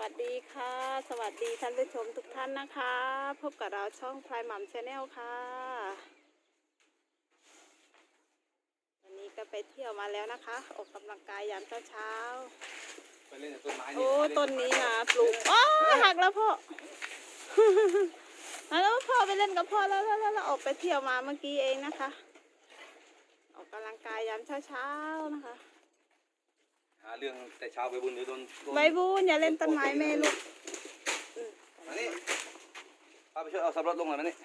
วัสดีค่ะ สวัสดีท่านผู้ชมทุกท่านนะคะ พบกับเราช่องพลายหม่ำชาแนลค่ะ วันนี้ก็ไปเที่ยวมาแล้วนะคะ ออกกำลังกายยามเช้าไปเล่นกับต้นไม้ๆนี่โอ้ต้นนี้นะปลูกโอ้หักแล้วพ่อ แล้วพ่อไปเล่นกับพ่อแล้วแล้วแล้วแล้วออกไปเที่ยวมาเมื่อกี้เองนะคะ ออกกำลังกายยามเช้าๆนะคะหาเรื่องแต่เช้าไปบุญเดี๋ยวโดนโดนใบบูนอย่าเล่นต้นไม้แม่ลูกมานี่พาไปช่วยเอาสับรถลงหน่อยมานี่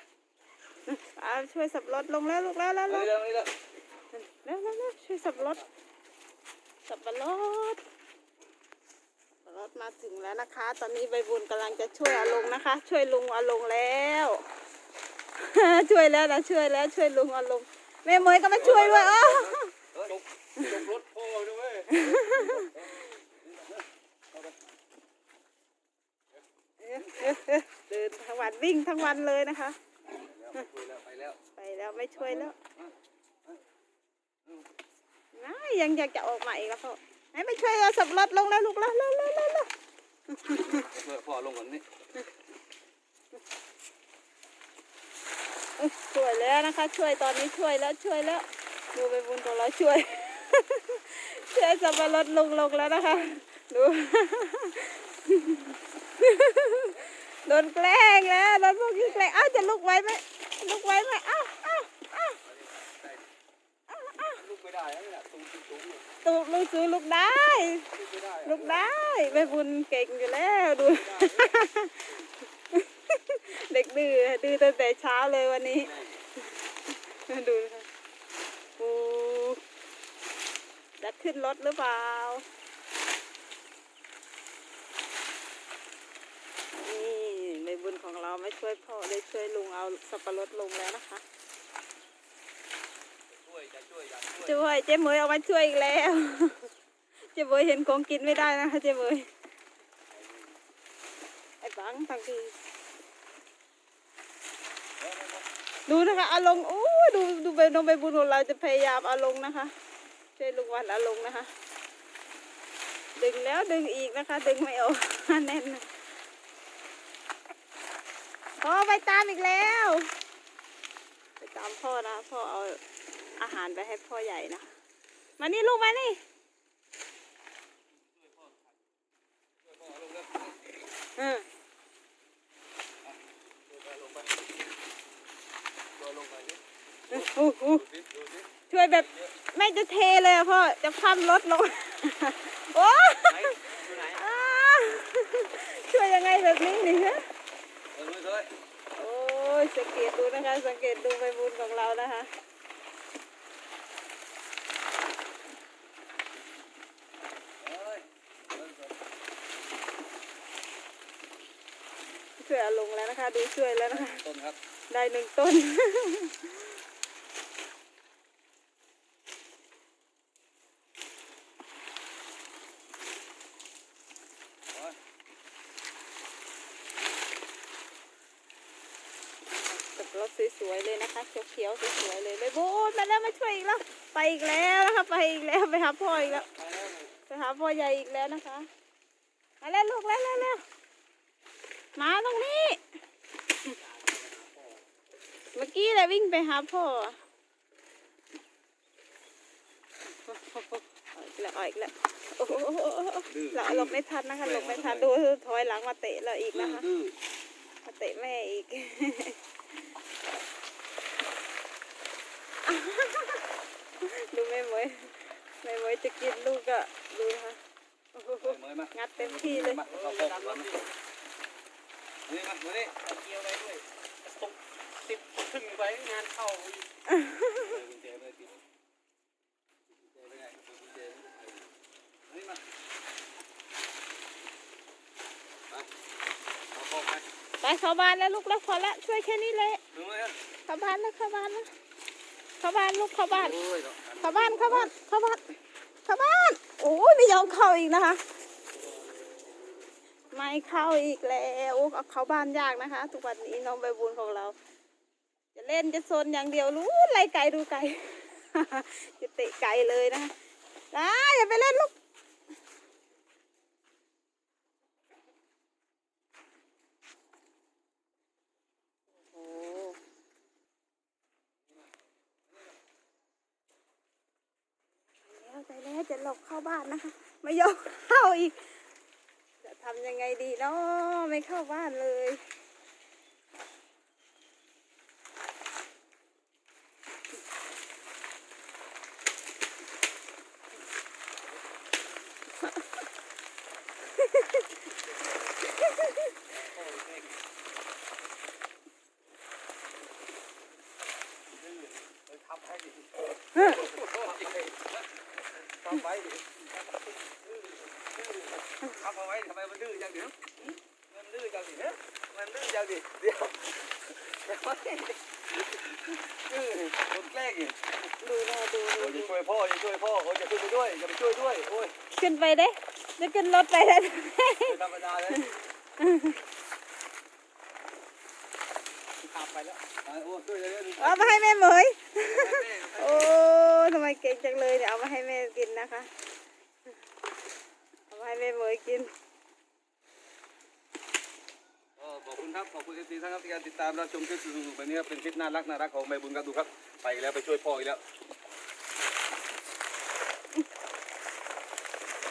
อ่าช่วยสับรถลงแล้วลูกแล้วแล้วมาแล้วนี่เร็วมานี่เร็วเร็วเร็วเร็วช่วยสับรถสับปะรดสับปะรถมาถึงแล้วนะคะ ตอนนี้ใบบุญกำลังจะช่วยอาลงนะคะ ช่วยลุงอาลงแล้ว ช่วยแล้วนะช่วยแล้วช่วยลุงอาลงแม่เมยก็มาช่วยด้วยอ๋อ เออลงลงรถพ่อด้วยเดินทั้งวันวิ่งทั้งวันเลยนะคะแล้วไปแล้วไปแล้วไม่ช่วยแล้วนะยังอยากจะออกมาอีกแล้วพ่อให้ไปช่วยเอาสับรถลงแล้วลูกแล้วแล้วแล้วแล้วเพื่อพ่อลงก่อนนี่เอ้ยช่วยแล้วนะคะ ช่วยตอนนี้ช่วยแล้วช่วยแล้ว ดูไปบุญของเราช่วย ช่วยสับปะรดลงลงแล้วนะคะ ดู โดนแกล้งแล้วโดนพวกนี้แกล้งอ้าวจะลุกไว้ไหมลุกไว้ไหมอ้าวอ้าวอ้าวลุกไม่ได้แล้วเนี่ยตูตูตูเนี่ยตูลูกซื้อลุกได้ ลุกได้ได้แม่บุญเก่งอยู่แล้วดู เด็กดื้อดื้อตั้งแต่เช้าเลยวันนี้ ดูนะคะปูจะ ขึ้นรถหรือเปล่า นี่ในบุญของเราไม่ช่วยพ่อได้ช่วยลุงเอาสับปะรดลงแล้วนะคะ ช่วยจะช่วยจะช่วยช่วยเจ๊เหมยเอามาช่วยอีกแล้ว เจ๊เหมยเห็นของกินไม่ได้นะคะเจ๊เหมยไอ้บังบางทีดูนะคะเอาลงโอ้ดูดูไปน้องใบบุญของเราจะพยายามเอาลงนะคะ ช่วยลุงวันเอาลงนะคะ ดึงแล้วดึงอีกนะคะ ดึงไม่ออกแน่นพ่อไปตามอีกแล้ว ไปตามพ่อนะพ่อเอาอาหารไปให้พ่อใหญ่นะมานี่ลูกมานี่พ่อลงเออช่วยแบบ ไม่จะเทเลยอะพ่อจะคว่ำรถลง โอ้ไหนอยู่ไหนอ้าช่วยยังไงแบบนี้นี่ฮะเออเลยโอ้ยสังเกตดูนะคะ สังเกตดูใบบุญของเรานะคะเอ้ยช่วยเอาลงแล้วนะคะ ดูช่วยแล้วนะคะต้นครับ ได้หนึ่งต้น รถสวยๆเลยนะคะเขียวๆสวยๆเลยเลยบูนมาแล้วมาช่วยอีกแล้ว ไปอีกแล้วนะคะไปอีกแล้วไปหาพ่ออีกแล้วไปแล้วนี่ไปหาพ่อใหญ่อีกแล้วนะคะมาแล้วลูกแล้วแล้วแล้วมาตรงนี้ เมื่อกี้แหละวิ่งไปหาพ่อเอาอีกแล้วเอาอีกแล้วโอ้โหเราหลบไม่ทันนะคะหลบไม่ทันดูถอยหลังมาเตะเราอีกดื้นะอคะดื้อมาเตะแม่อีก ดูแม่เหมยแม่เหมย จะกินลูกอะดูนะคะโอ้โหเมยมางัดเต็มที่เลยมาเอาเข้าก่อนมานี่มามานี่เกี่ยวไว้ด้วยตกติดถึงไปงานเข้าอีกเออกุญแจไม่ได้ปิดกุญแจไม่ได้เปิดกุญแจไม่ได้นี่มาไปเอาเข้าไปไปเข้าบ้านแล้วลูกแล้วพอละช่วยแค่นี้เลยดูเลยอะเข้าบ้านแล้วเข้าบ้านแล้วเข้าบ้านลูกเข้าบ้านโอ้ยเนาะเข้าบ้านเข้าบ้านเข้าบ้าน เข้าบ้านโอ้ยไม่ยอมเข้าอีกนะคะ ไม่เข้าอีกแล้วเขาบ้านยากนะคะ ทุกวันนี้น้องใบบุญของเรา จะเล่นจะโซนอย่างเดียวรู้ไล่ไก่ดูไก่จะเตะไก่เลยนะคะนะอย่าไปเล่นลูก ไม่ ยอมเข้าอีก จะทำยังไงดีเนาะไม่เข้าบ้านเลย ทำให้ดิ ทำไว้ดิทำเอาไว้ทำไมมันดื้อจังเดี๋ยวมันดื้อจังดิเนี่ยมันดื้อจังดิเดี๋ยวดื้อโดนแกล้งอีกดูนะดูดูโอ้ยดูจะช่วยพ่อจะช่วยพ่อโอ้ยจะขึ้นไปด้วยจะไปช่วยด้วยโอ้ยขึ้นไปเด้จะขึ้นรถไปได้ไม่ธรรมดาเลยขับไปแล้วอะโอ้ยช่วยเลยดูเอามาให้แม่เหมยแม่โอ้ทำไมเก่งจังเลยเนี่ยเอามาให้แม่กินนะคะเอามาให้แม่เหมยกินก็ ขอบคุณครับ ขอบคุณเอฟซีท่านครับที่การติดตามรับชมคลิปสนุกๆแบบนี้ครับเป็นคลิปน่ารักน่ารักของใบบุญครับดูครับ ไปอีกแล้วไปช่วยพ่ออีกแล้ว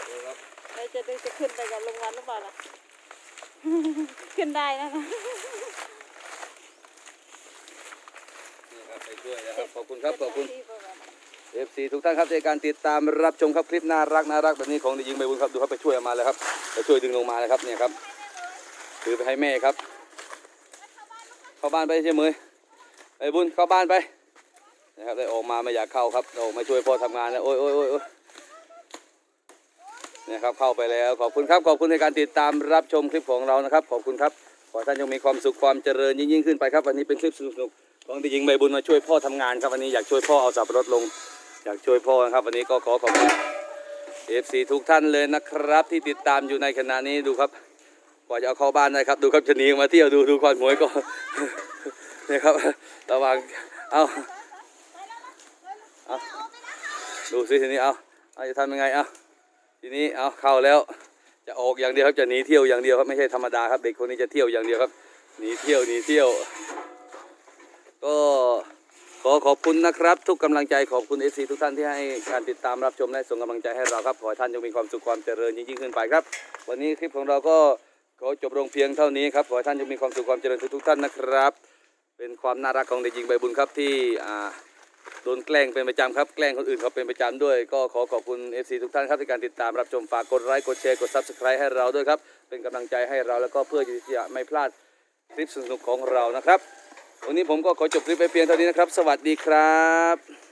ดูครับเราจะดึงจะขึ้นไปกับลุงวันหรือเปล่าล่ะ ขึ้นได้นะคะนี่ครับไปช่วยนะครับ ขอบคุณครับขอบคุณที่ประมาณเอฟซีทุกท่านครับในการติดตามรับชมครับคลิปน่ารักน่ารักแบบนี้ของเด็กหญิงใบบุญครับดูครับไปช่วยเอามาเลยครับไปช่วยดึงลงมาเลยครับเนี่ยครับ ถือไปให้แม่ครับ เข้าบ้านไปใช่ไหมใบบุญเข้าบ้านไปนะครับได้ออกมาไม่อยากเข้าครับออกมาช่วยพ่อทำงานแล้วโอ้ยโอ้ยโอ้ยโอ้ยเนี่ยครับเข้าไปแล้วขอบคุณครับขอบคุณในการติดตามรับชมคลิปของเรานะครับ ขอบคุณครับขอท่านจงมีความสุขความเจริญยิ่งๆขึ้นไปครับวันนี้เป็นคลิปสนุกๆของเด็กหญิงใบบุญมาช่วยพ่อทำงานครับวันนี้อยากช่วยพ่อเอาสับปะรดลง อยากช่วยพ่อครับวันนี้ก็ขอขอบคุณ FC ทุกท่านเลยนะครับ ที่ติดตามอยู่ในขณะนี้ดูครับ ว่าจะเอาเข้าบ้านได้ครับ ดูครับจะหนีออกมาเที่ยวดูดูควันหมวยก็นี่ครับระวังเอาเอาดูสิทีนี้เอาเอาจะทำยังไงเอาทีนี้เอาเข้าแล้ว จะออกอย่างเดียวครับจะหนีเที่ยวอย่างเดียวครับไม่ใช่ธรรมดาครับเด็กคนนี้จะเที่ยวอย่างเดียวครับหนีเที่ยวหนีเที่ยว ก็ขอขอบคุณนะครับ ทุกกำลังใจขอบคุณเอซีทุกท่านที่ให้การติดตามรับชมและส่งกำลังใจให้เราครับขอให้ท่านจงมีความสุขความเจริญยิ่งขึ้นไปครับ วันนี้คลิปของเราก็ ขอจบลงเพียงเท่านี้ครับ ขอให้ท่านจงมีความสุขความเจริญทุกๆท่านนะครับ เป็นความน่ารักของเด็กหญิงใบบุญครับที่อ่าโดนแกล้งเป็นประจำครับ แกล้งคนอื่นเขาเป็นประจำด้วย ก็ขอขอบคุณ FC ทุกท่านครับที่การติดตามรับชมฝากกดไลค์กดแชร์กด Subscribe ให้เราด้วยครับ เป็นกำลังใจให้เราแล้วก็เพื่อที่จะไม่พลาดคลิปสนุกของเรานะครับ วันนี้ผมก็ขอจบคลิปไปเพียงเท่านี้นะครับ สวัสดีครับ